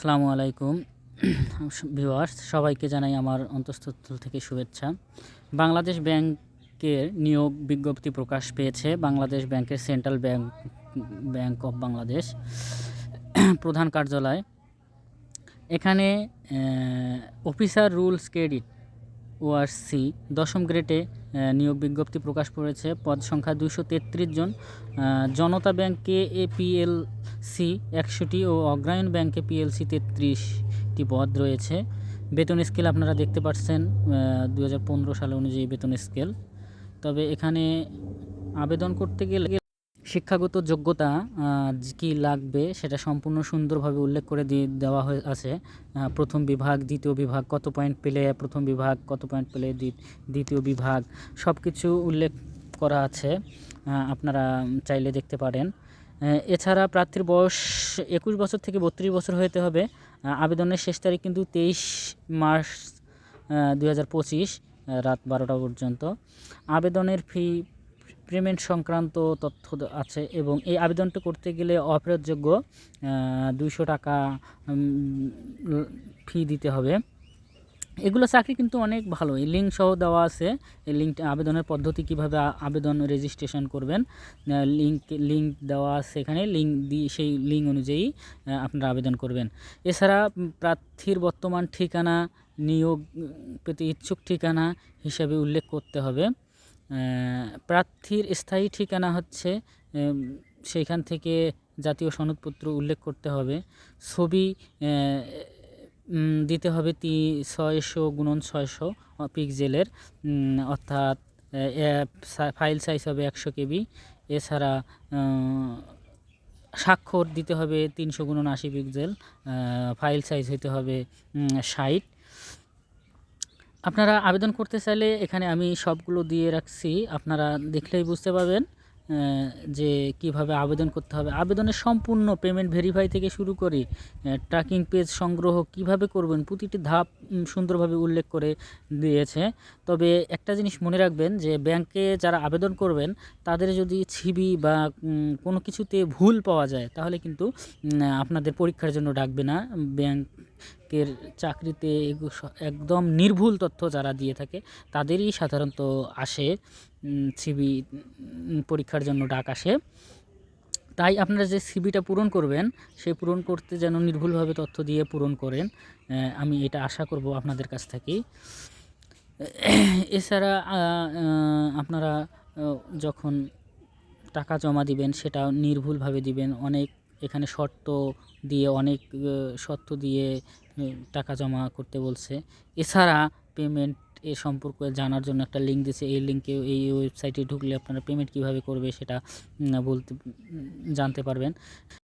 আসসালামু আলাইকুম। ভিওয়ার্স সবাইকে জানাই আমার অন্তঃস্থল থেকে শুভেচ্ছা। বাংলাদেশ ব্যাংকের নিয়োগ বিজ্ঞপ্তি প্রকাশ পেয়েছে বাংলাদেশ ব্যাংকের central bank bank of Bangladesh, প্রধান কার্যালয়। এখানে অফিসার রুলস ক্রেডিট ওআরসি দশম গ্রেডে নিয়োগ বিজ্ঞপ্তি প্রকাশ করেছে। পদ সংখ্যা দুশো তেত্রিশ জন। জনতা ব্যাংকে এপিএলসি একশোটি ও অগ্রায়ণ ব্যাংকে পিএলসি তেত্রিশটি পদ রয়েছে। বেতন স্কেল আপনারা দেখতে পাচ্ছেন দু সাল অনুযায়ী বেতন স্কেল। তবে এখানে আবেদন করতে গেলে শিক্ষাগত যোগ্যতা কি লাগবে সেটা সম্পূর্ণ সুন্দরভাবে উল্লেখ করে দিয়ে দেওয়া হয়ে আছে। প্রথম বিভাগ, দ্বিতীয় বিভাগ, কত পয়েন্ট পেলে প্রথম বিভাগ, কত পয়েন্ট পেলে দ্বি- দ্বিতীয় বিভাগ সব কিছু উল্লেখ করা আছে আপনারা চাইলে দেখতে পারেন। এছাড়া প্রার্থীর বয়স একুশ বছর থেকে বত্রিশ বছর হতে হবে। আবেদনের শেষ তারিখ কিন্তু তেইশ মার্চ দুই হাজার পঁচিশ, রাত বারোটা পর্যন্ত। আবেদনের ফি পেমেন্ট সংক্রান্ত তথ্য আছে এবং এই আবেদনটা করতে গেলে অফেরতযোগ্য দুইশো টাকা ফি দিতে হবে। এগুলো চাকরি কিন্তু অনেক ভালো। এই লিঙ্ক সহ দেওয়া আছে। এই লিঙ্ক আবেদনের পদ্ধতি কীভাবে আবেদন রেজিস্ট্রেশন করবেন লিঙ্ক লিঙ্ক দেওয়া আছে এখানে। লিঙ্ক দিয়ে সেই লিঙ্ক অনুযায়ী আপনারা আবেদন করবেন। এছাড়া প্রার্থীর বর্তমান ঠিকানা, নিয়োগ পেতে ইচ্ছুক ঠিকানা হিসাবে উল্লেখ করতে হবে। প্রার্থীর স্থায়ী ঠিকানা হচ্ছে সেইখান থেকে জাতীয় সনদপত্র উল্লেখ করতে হবে। ছবি দিতে হবে তি ছয়শো গুণন ছয়শো পিক্সেলের উম, অর্থাৎ ফাইল সাইজ হবে একশো কেবি। এছাড়া স্বাক্ষর দিতে হবে তিনশো গুণন আশি পিক্সেল ফাইল সাইজ হতে হবে ষাট। আপনারা আবেদন করতে চাইলে এখানে আমি সবগুলো দিয়ে রাখছি। আপনারা দেখলেই বুঝতে পারবেন যে কীভাবে আবেদন করতে হবে। আবেদনের সম্পূর্ণ পেমেন্ট ভেরিফাই থেকে শুরু করে ট্র্যাকিং পেজ সংগ্রহ কীভাবে করবেন, প্রতিটি ধাপ সুন্দরভাবে উল্লেখ করে দিয়েছে। তবে একটা জিনিস মনে রাখবেন যে ব্যাংকে যারা আবেদন করবেন, তাদের যদি ছিবি বা কোনো কিছুতে ভুল পাওয়া যায়, তাহলে কিন্তু আপনাদের পরীক্ষার জন্য ডাকবে না। ব্যাংকের চাকরিতে স- একদম নির্ভুল তথ্য যারা দিয়ে থাকে, তাদেরই সাধারণত আসে সিবি পরীক্ষার জন্য ডাক আসে। তাই আপনারা যে সিবিটা পূরণ করবেন, সেই পূরণ করতে যেন নির্ভুলভাবে তথ্য দিয়ে পূরণ করেন আমি এটা আশা করব আপনাদের কাছ থেকেই। এছাড়া আপনারা যখন টাকা জমা দিবেন সেটা নির্ভুলভাবে দিবেন। অনেক এখানে শর্ত দিয়ে অনেক শর্ত দিয়ে টাকা জমা করতে বলছে। এছাড়া পেমেন্ট এ সম্পর্কে জানার জন্য একটা লিঙ্ক দিয়েছে। এই লিঙ্কে এই ওয়েবসাইটে ঢুকলে আপনারা পেমেন্ট কীভাবে করবে সেটা বলতে জানতে পারবেন।